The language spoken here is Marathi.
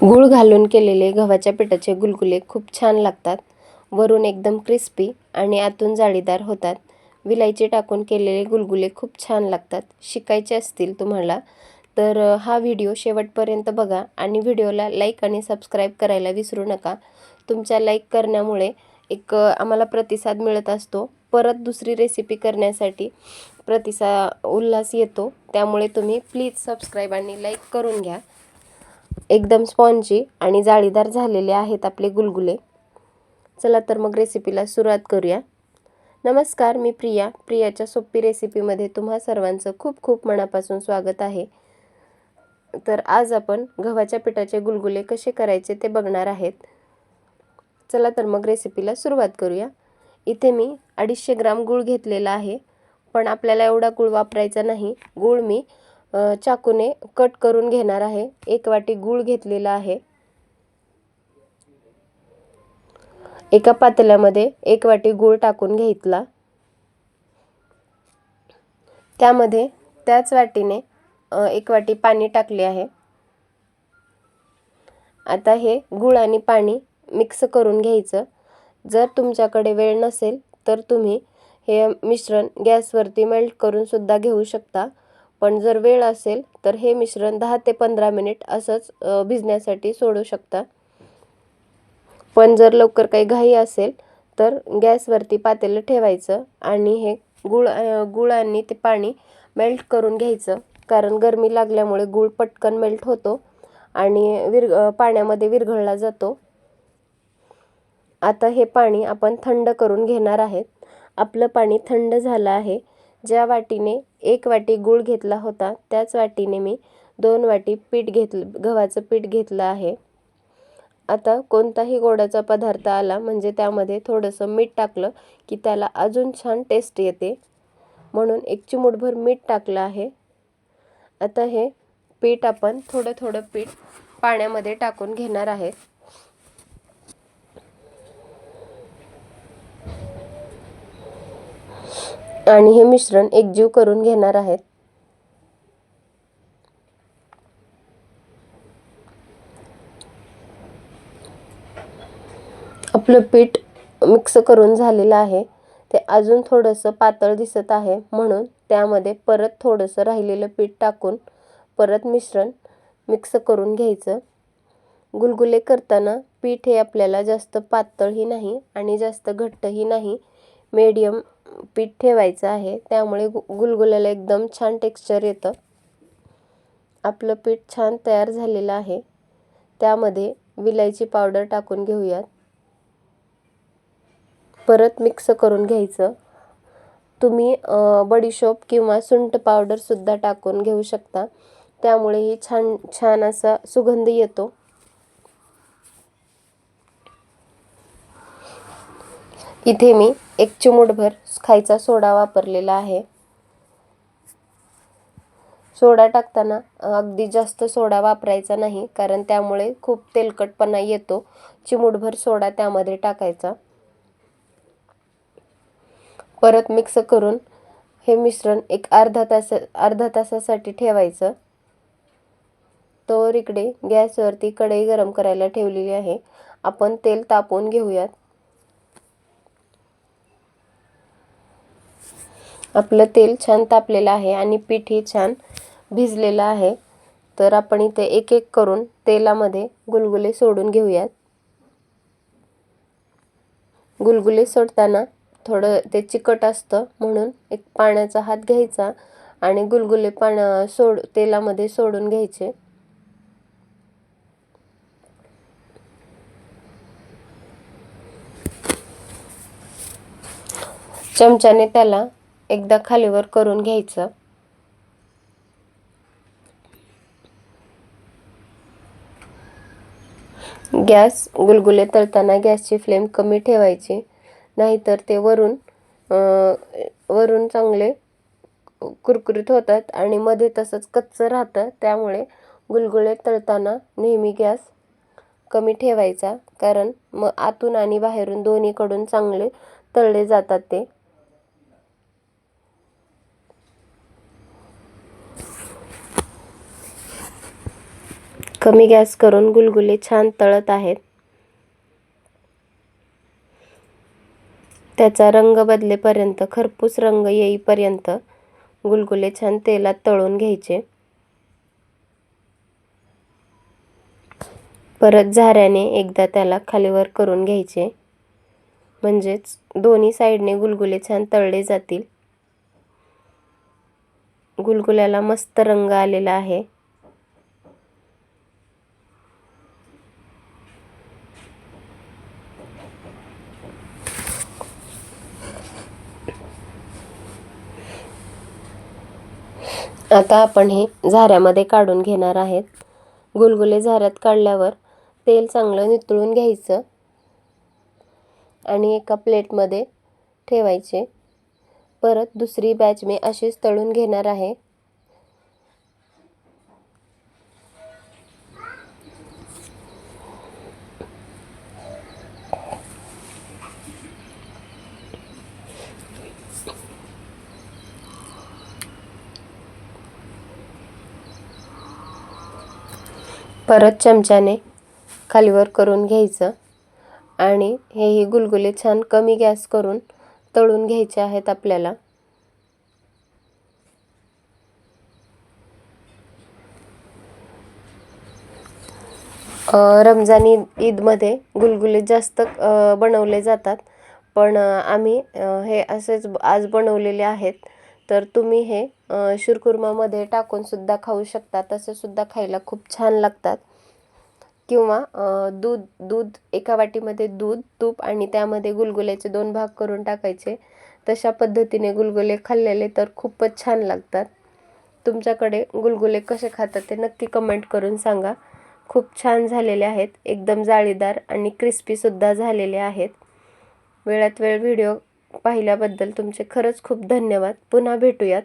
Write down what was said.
गूळ घालून केलेले गव्हाच्या पिठाचे गुलगुले खूप छान लागतात. वरून एकदम क्रिस्पी आणि आतून जाळीदार होतात. विलायची टाकून केलेले गुलगुले खूप छान लागतात. शिकायचे असतील तुम्हाला तर हा व्हिडिओ शेवटपर्यंत बघा आणि व्हिडिओला लाईक आणि सबस्क्राईब करायला विसरू नका. तुमच्या लाईक करण्यामुळे एक आम्हाला प्रतिसाद मिळत असतो. परत दुसरी रेसिपी करण्यासाठी प्रतिसा उल्हास येतो. त्यामुळे तुम्ही प्लीज सबस्क्राईब आणि लाईक करून घ्या. एकदम स्पॉन्जी आणि जाळीदार झालेले आहेत आपले गुलगुले. चला तर मग रेसिपीला सुरुवात करूया. नमस्कार मी प्रिया. प्रियाच्या सोपी रेसिपीमध्ये तुम्हा सर्वांचं खूप खूप मनापासून स्वागत आहे. तर आज आपण गव्हाच्या पिठाचे गुलगुले कसे करायचे ते बघणार आहेत. चला तर मग रेसिपीला सुरुवात करूया. इथे मी अडीचशे ग्राम गूळ घेतलेला आहे. पण आपल्याला एवढा गूळ वापरायचा नाही. गूळ मी चाकूने कट करून घेणार आहे. एक वाटी गूळ घेतलेला आहे. एका पातेल्यामध्ये एक वाटी गूळ टाकून घेतला. त्यामध्ये त्याच वाटीने एक वाटी पाणी टाकले आहे. आता हे गूळ आणि पाणी मिक्स करून घ्यायचं. जर तुमच्याकडे वेळ नसेल तर तुम्ही हे मिश्रण गॅसवरती मेल्ट करून सुद्धा घेऊ शकता. पण जर वेळ असेल तर हे मिश्रण दहा ते पंधरा मिनिट असंच भिजण्यासाठी सोडू शकता. पण जर लवकर काही घाई असेल तर गॅसवरती पातेलं ठेवायचं आणि हे गुळ गुळ आणि ते पाणी मेल्ट करून घ्यायचं. कारण गरमी लागल्यामुळे गूळ पटकन मेल्ट होतो आणि विर पाण्यामध्ये विरघळला जातो. आता हे पाणी आपण थंड करून घेणार आहेत. आपलं पाणी थंड झालं आहे. ज्या वाटीने एक वाटी गूळ घेतला होता त्याच वाटीने मी दोन वाटी पीठ घेतलं गव्हाचं पीठ घेतलं आहे. आता कोणताही गोडाचा पदार्थ आला म्हणजे त्यामध्ये थोडंसं मीठ टाकलं की त्याला अजून छान टेस्ट येते. म्हणून एक चिमूटभर मीठ टाकलं आहे. आता हे पीठ आपण थोडं थोडं पीठ पाण्यामध्ये टाकून घेणार आहेत आणि हे मिश्रण एकजीव करून घेणार आहेत. आपलं पीठ मिक्स करून झालेलं आहे. ते अजून थोडंसं पातळ दिसत आहे. म्हणून त्यामध्ये परत थोडंसं राहिलेलं पीठ टाकून परत मिश्रण मिक्स करून घ्यायचं. गुलगुले करताना पीठ हे आपल्याला जास्त पातळही नाही आणि जास्त घट्टही नाही. मीडियम पीठ ठेवायचं आहे. त्यामुळे गु गुलगुल्याला एकदम छान टेक्स्चर येतं. आपलं पीठ छान तयार झालेलं आहे. त्यामध्ये विलायची पावडर टाकून घेऊयात. परत मिक्स करून घ्यायचं. तुम्ही बडीशोप किंवा सुंठ पावडरसुद्धा टाकून घेऊ शकता. त्यामुळेही छान छान असा सुगंध येतो. इथे मी एक चिमूटभर खायचा सोडा वापरलेला आहे. सोडा टाकताना अगदी जास्त सोडा वापरायचा नाही कारण त्यामुळे खूप तेलकटपणा येतो. चिमूटभर सोडा त्यामध्ये टाकायचा. परत मिक्स करून हे मिश्रण एक अर्धा तास अर्धा तासासाठी ठेवायचं. तर इकडे गॅसवरती कढई गरम करायला ठेवलेली आहे. आपण तेल तापवून घेऊयात. आपलं तेल छान तापलेलं आहे आणि पीठही छान भिजलेलं आहे. तर आपण इथे एक एक करून तेलामध्ये गुलगुले सोडून घेऊयात. गुलगुले सोडताना थोडं ते चिकट असतं म्हणून एक पाण्याचा हात घ्यायचा आणि गुलगुले पाण्या सोड तेलामध्ये सोडून घ्यायचे. चमच्याने त्याला एकदा खालीवर करून घ्यायचं. गॅस गुलगुले तळताना गॅसची फ्लेम कमी ठेवायची. नाहीतर ते वरून वरून चांगले कुरकुरीत होतात आणि मध्ये तसंच कच्चं राहतं. त्यामुळे गुलगुले तळताना नेहमी गॅस कमी ठेवायचा. कारण मग आतून आणि बाहेरून दोन्हीकडून चांगले तळले जातात ते. कमी गॅस करून गुलगुले छान तळत आहेत. त्याचा रंग बदलेपर्यंत खरपूस रंग येईपर्यंत गुलगुले छान तेलात तळून घ्यायचे. परत झाऱ्याने एकदा त्याला खालीवर करून घ्यायचे. म्हणजेच दोन्ही साईडने गुलगुले छान तळले जातील. गुलगुल्याला मस्त रंग आलेला आहे. आता आपण हे झाऱ्यामध्ये काढून घेणार आहेत. गुलगुले झाऱ्यात काढल्यावर तेल चांगलं नितळून घ्यायचं आणि एका प्लेटमध्ये ठेवायचे. परत दुसरी बॅच मी अशीच तळून घेणार आहे. परत चमच्याने खालीवर करून घ्यायचं. आणि हेही गुलगुले छान कमी गॅस करून तळून घ्यायचे आहेत आपल्याला. रमजान ईद ईदमध्ये गुलगुले जास्त बनवले जातात. पण आम्ही हे असेच आज बनवलेले आहेत. तर तुम्ही हे शिरकुर्मामध्ये टाकूनसुद्धा खाऊ शकता. तसेसुद्धा खायला खूप छान लागतात. किंवा दूध दूध एका वाटीमध्ये दूध तूप आणि त्यामध्ये गुलगुल्याचे दोन भाग करून टाकायचे. तशा पद्धतीने गुलगुले खाल्लेले तर खूपच छान लागतात. तुमच्याकडे गुलगुले कसे खातात ते नक्की कमेंट करून सांगा. खूप छान झालेले आहेत. एकदम जाळीदार आणि क्रिस्पीसुद्धा झालेले आहेत. वेळात वेळ व्हिडिओ पाहिल्याबद्दल तुमचे खरंच खूप धन्यवाद. पुन्हा भेटूयात.